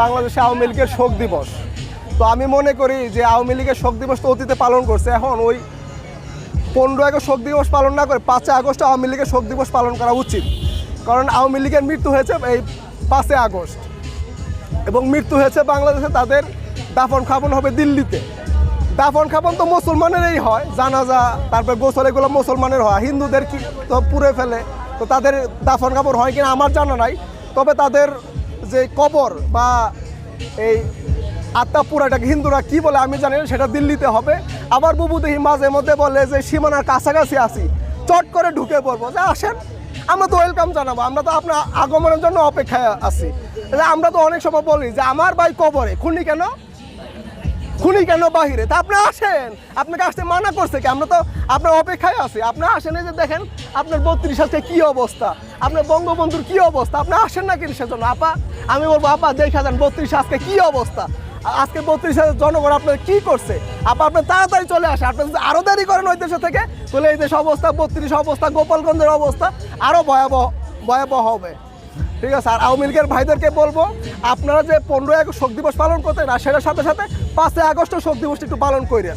বাংলাদেশে আওয়ামী লীগের শোক দিবস। তো আমি মনে করি যে আওয়ামী লীগের শোক দিবস তো অতীতে পালন করছে। এখন ওই পনেরো আগস্ট শোক দিবস পালন না করে পাঁচই আগস্ট আওয়ামী লীগের শোক দিবস পালন করা উচিত। কারণ আওয়ামী লীগের মৃত্যু হয়েছে এই পাঁচই আগস্ট। এবং মৃত্যু হয়েছে বাংলাদেশে তাদের দাফন খাপন হবে দিল্লিতে। দাফন খাপন তো মুসলমানেরই হয়, জানাজা, তারপর গোসল, এগুলো মুসলমানের হয়। হিন্দুদের কি তো পুড়ে ফেলে। তো তাদের দাফন খাপন হয় কিনা আমার জানা নাই। তবে তাদের যে কবর বা এই আত্মা পুরাটাকে হিন্দুরা কি বলে আমি জানি সেটা দিল্লিতে হবে। আবার বুবু দেখি মাঝে মধ্যে বলে যে সীমানার কাছাকাছি আছি, চট করে ঢুকে পড়ব। যে আসেন, আমরা তো ওয়েলকাম জানাব, আমরা তো আপনার আগমনের জন্য অপেক্ষায় আছি। আমরা তো অনেক সময় বলি যে আমার ভাই কবরে, খুনি কেন? খুনি কেন বাহিরে? তা আপনি আসেন, আপনাকে আসতে মানা করছে কি? আমরা তো আপনার অপেক্ষায় আছি। আপনি আসেন যে দেখেন, আপনার বত্রিশ আজকে কী অবস্থা? আপনার বঙ্গবন্ধুর কী অবস্থা? আপনি আসেন না কিসের সেজন্য? আপা আমি বলব, আপা, দেখা যান, বত্রিশ আজকে কি অবস্থা? আজকে বত্রিশ হাজার জনগণ আপনার কি করছে? আপা, আপনি তাড়াতাড়ি চলে আসে আপনি যদি আরও দেরি করেন ওই দেশে থেকে, তাহলে এই দেশ অবস্থা, বত্রিশ অবস্থা, গোপালগঞ্জের অবস্থা আরও ভয়াবহ ভয়াবহ হবে। ঠিক আছে? আর আওয়ামী লীগের ভাইদেরকে বলব, আপনারা যে পনেরোই আগস্ট শোক দিবস পালন করতেন, আর সেটার সাথে সাথে পাঁচই আগস্টও শোক দিবসটা একটু পালন করেন